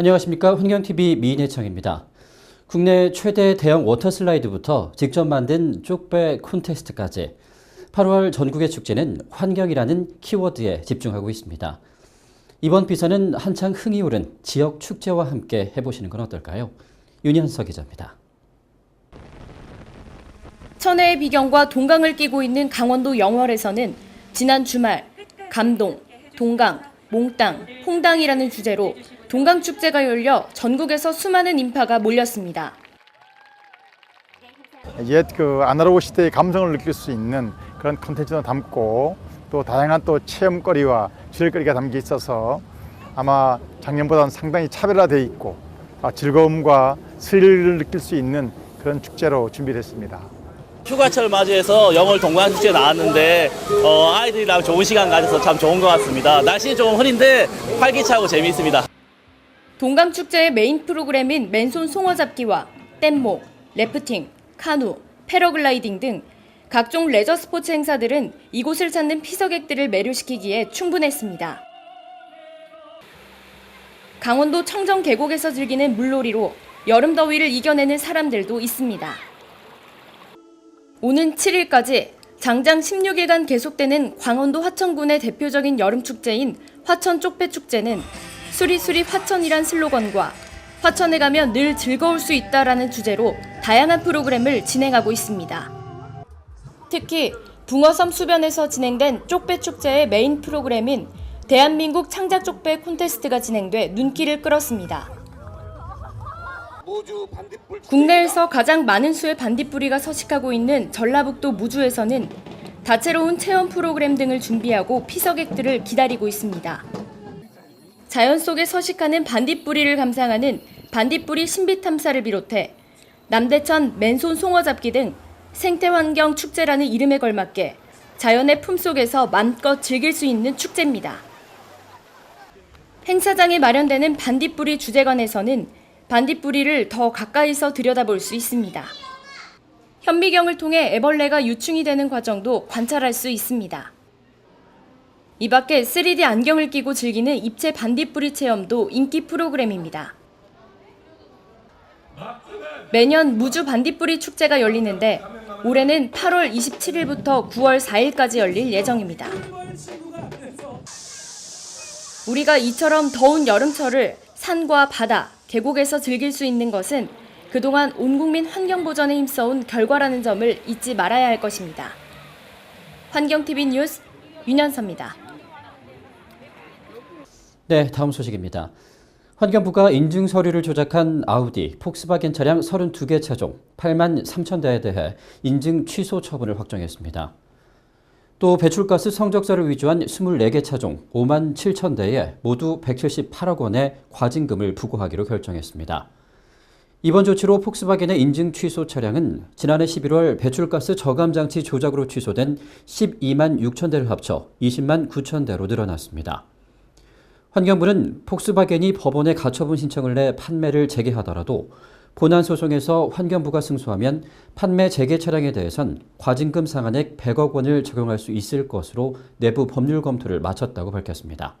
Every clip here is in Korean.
안녕하십니까. 환경TV 미인혜청입니다. 국내 최대 대형 워터슬라이드부터 직접 만든 쪽배 콘테스트까지 8월 전국의 축제는 환경이라는 키워드에 집중하고 있습니다. 이번 비서는 한창 흥이 오른 지역 축제와 함께 해보시는 건 어떨까요? 윤현석 기자입니다. 천혜의 비경과 동강을 끼고 있는 강원도 영월에서는 지난 주말 감동, 동강, 몽땅, 홍당이라는 주제로 동강축제가 열려 전국에서 수많은 인파가 몰렸습니다. 옛그 아날로그 시대의 감성을 느낄 수 있는 그런 콘텐츠도 담고 또 다양한 또 체험거리와 즐길거리가 담겨 있어서 아마 작년보다는 상당히 차별화되어 있고 아, 즐거움과 스릴을 느낄 수 있는 그런 축제로 준비를 했습니다. 휴가철 맞이해서 영월 동광축제 나왔는데 어, 아이들이랑 좋은 시간 가져서 참 좋은 것 같습니다. 날씨는 좀 흐린데 활기차고 재미있습니다. 동강축제의 메인 프로그램인 맨손 송어잡기와 뗏목, 래프팅, 카누, 패러글라이딩 등 각종 레저 스포츠 행사들은 이곳을 찾는 피서객들을 매료시키기에 충분했습니다. 강원도 청정 계곡에서 즐기는 물놀이로 여름 더위를 이겨내는 사람들도 있습니다. 오는 7일까지 장장 16일간 계속되는 광원도 화천군의 대표적인 여름 축제인 화천 쪽배 축제는 수리수리 화천이란 슬로건과 화천에 가면 늘 즐거울 수 있다라는 주제로 다양한 프로그램을 진행하고 있습니다. 특히 붕어섬 수변에서 진행된 쪽배 축제의 메인 프로그램인 대한민국 창작 쪽배 콘테스트가 진행돼 눈길을 끌었습니다. 국내에서 가장 많은 수의 반딧불이가 서식하고 있는 전라북도 무주에서는 다채로운 체험 프로그램 등을 준비하고 피서객들을 기다리고 있습니다. 자연 속에 서식하는 반딧불이를 감상하는 반딧불이 신비 탐사를 비롯해 남대천 맨손 송어 잡기 등 생태환경 축제라는 이름에 걸맞게 자연의 품속에서 맘껏 즐길 수 있는 축제입니다. 행사장에 마련되는 반딧불이 주제관에서는 반딧불이를 더 가까이서 들여다볼 수 있습니다. 현미경을 통해 애벌레가 유충이 되는 과정도 관찰할 수 있습니다. 이 밖에 3D 안경을 끼고 즐기는 입체 반딧불이 체험도 인기 프로그램입니다. 매년 무주 반딧불이 축제가 열리는데 올해는 8월 27일부터 9월 4일까지 열릴 예정입니다. 우리가 이처럼 더운 여름철을 산과 바다, 계곡에서 즐길 수 있는 것은 그동안 온 국민 환경 보전에 힘써온 결과라는 점을 잊지 말아야 할 것입니다. 환경TV 뉴스 윤현서입니다. 네, 다음 소식입니다. 환경부가 인증 서류를 조작한 아우디, 폭스바겐 차량 32개 차종 8만 3천 대에 대해 인증 취소 처분을 확정했습니다. 또 배출가스 성적서를 위조한 24개 차종 5만 7천 대에 모두 178억 원의 과징금을 부과하기로 결정했습니다. 이번 조치로 폭스바겐의 인증 취소 차량은 지난해 11월 배출가스 저감 장치 조작으로 취소된 12만 6천 대를 합쳐 20만 9천 대로 늘어났습니다. 환경부는 폭스바겐이 법원에 가처분 신청을 내 판매를 재개하더라도 본안 소송에서 환경부가 승소하면 판매 재개 차량에 대해선 과징금 상한액 100억 원을 적용할 수 있을 것으로 내부 법률 검토를 마쳤다고 밝혔습니다.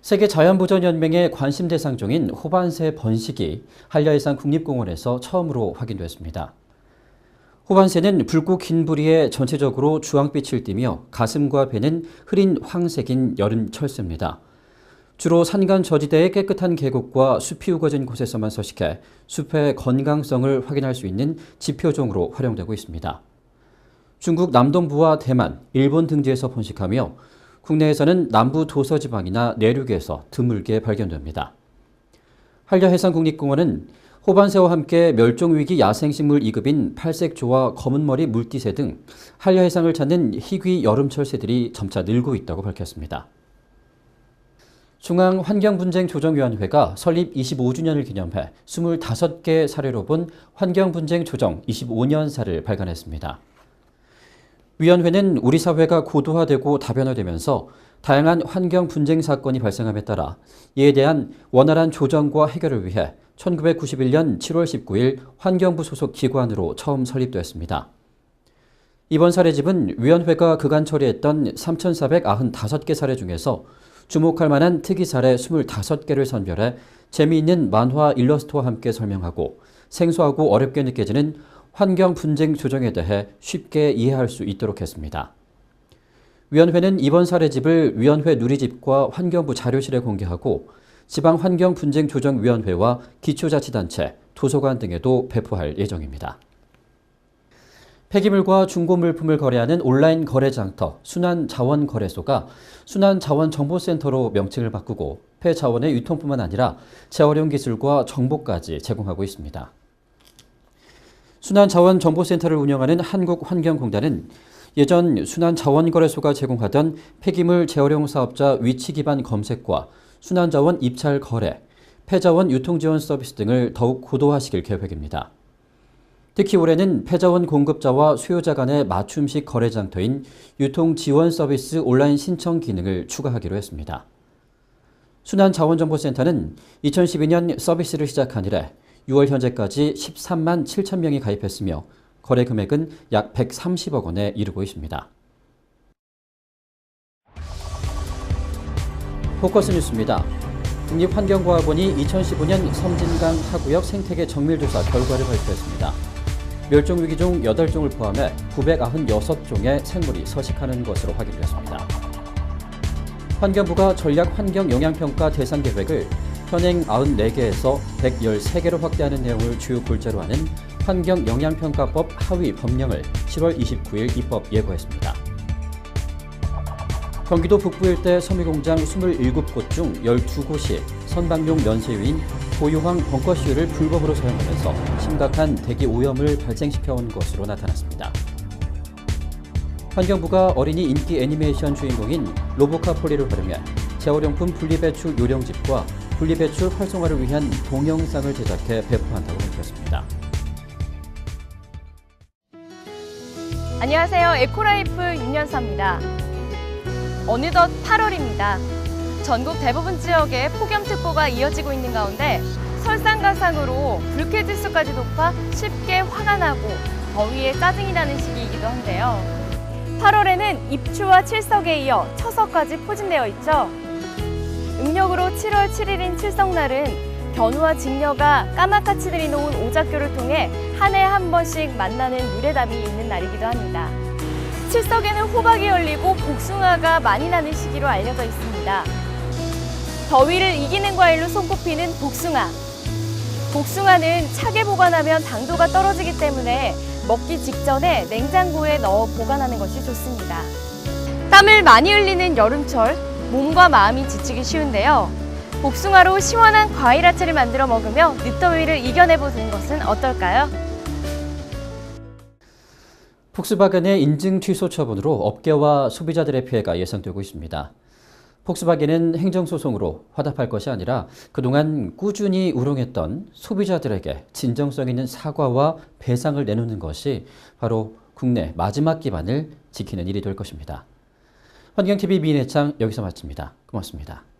세계 자연보전연맹의 관심 대상 종인 호반새 번식이 한라해상 국립공원에서 처음으로 확인됐습니다. 호반새는 붉고 긴 부리에 전체적으로 주황빛을 띠며 가슴과 배는 흐린 황색인 여름 철새입니다. 주로 산간 저지대의 깨끗한 계곡과 숲이 우거진 곳에서만 서식해 숲의 건강성을 확인할 수 있는 지표종으로 활용되고 있습니다. 중국 남동부와 대만, 일본 등지에서 번식하며 국내에서는 남부 도서지방이나 내륙에서 드물게 발견됩니다. 한라해상국립공원은 호반새와 함께 멸종위기 야생식물 2급인 팔색조와 검은머리 물띠새 등 한라해상을 찾는 희귀 여름철 새들이 점차 늘고 있다고 밝혔습니다. 중앙환경분쟁조정위원회가 설립 25주년을 기념해 25개 사례로 본 환경분쟁 조정 25년사를 발간했습니다. 위원회는 우리 사회가 고도화되고 다변화되면서 다양한 환경 분쟁 사건이 발생함에 따라 이에 대한 원활한 조정과 해결을 위해 1991년 7월 19일 환경부 소속 기관으로 처음 설립됐습니다. 이번 사례집은 위원회가 그간 처리했던 3,495개 사례 중에서 주목할 만한 특이 사례 25개를 선별해 재미있는 만화 일러스트와 함께 설명하고 생소하고 어렵게 느껴지는 환경 분쟁 조정에 대해 쉽게 이해할 수 있도록 했습니다. 위원회는 이번 사례집을 위원회 누리집과 환경부 자료실에 공개하고 지방환경분쟁조정위원회와 기초자치단체, 도서관 등에도 배포할 예정입니다. 폐기물과 중고 물품을 거래하는 온라인 거래 장터 순환자원거래소가 순환자원정보센터로 명칭을 바꾸고 폐자원의 유통뿐만 아니라 재활용 기술과 정보까지 제공하고 있습니다. 순환자원정보센터를 운영하는 한국환경공단은 예전 순환자원거래소가 제공하던 폐기물 재활용 사업자 위치 기반 검색과 순환자원 입찰 거래, 폐자원 유통 지원 서비스 등을 더욱 고도화시킬 계획입니다. 특히 올해는 폐자원 공급자와 수요자 간의 맞춤식 거래 장터인 유통 지원 서비스 온라인 신청 기능을 추가하기로 했습니다. 순환자원정보센터는 2012년 서비스를 시작한 이래 6월 현재까지 13만 7천 명이 가입했으며 거래 금액은 약 130억 원에 이르고 있습니다. 포커스 뉴스입니다. 국립환경과학원이 2015년 섬진강 하구역 생태계 정밀조사 결과를 발표했습니다. 멸종위기 종 8종을 포함해 996종의 생물이 서식하는 것으로 확인됐습니다. 환경부가 전략 환경 영향평가 대상 계획을 현행 94개에서 113개로 확대하는 내용을 주요 골자로 하는 환경 영향평가법 하위 법령을 7월 29일 입법 예고했습니다. 경기도 북부 일대 섬유공장 27곳 중 12곳이 선박용 면세유인 고유황 벙커시유를 불법으로 사용하면서 심각한 대기 오염을 발생시켜온 것으로 나타났습니다. 환경부가 어린이 인기 애니메이션 주인공인 로보카 폴리를 활용해 재활용품 분리배출 요령집과 분리배출 활성화를 위한 동영상을 제작해 배포한다고 밝혔습니다. 안녕하세요. 에코라이프 윤연사입니다. 어느덧 8월입니다. 전국 대부분 지역에 폭염특보가 이어지고 있는 가운데 설상가상으로 불쾌지수까지 높아 쉽게 화가 나고 더위에 짜증이 나는 시기이기도 한데요. 8월에는 입추와 칠석에 이어 처석까지 포진되어 있죠. 음력으로 7월 7일인 칠석날은 견우와 직녀가 까마까치 들이 놓은 오작교를 통해 한 해 한 번씩 만나는 유래담이 있는 날이기도 합니다. 칠석에는 호박이 열리고 복숭아가 많이 나는 시기로 알려져 있습니다. 더위를 이기는 과일로 손꼽히는 복숭아. 복숭아는 차게 보관하면 당도가 떨어지기 때문에 먹기 직전에 냉장고에 넣어 보관하는 것이 좋습니다. 땀을 많이 흘리는 여름철, 몸과 마음이 지치기 쉬운데요. 복숭아로 시원한 과일 야채를 만들어 먹으며 늦더위를 이겨내보는 것은 어떨까요? 폭스바겐의 인증 취소 처분으로 업계와 소비자들의 피해가 예상되고 있습니다. 폭스바겐은 행정소송으로 화답할 것이 아니라 그동안 꾸준히 우롱했던 소비자들에게 진정성 있는 사과와 배상을 내놓는 것이 바로 국내 마지막 기반을 지키는 일이 될 것입니다. 환경TV 미인혜창 여기서 마칩니다. 고맙습니다.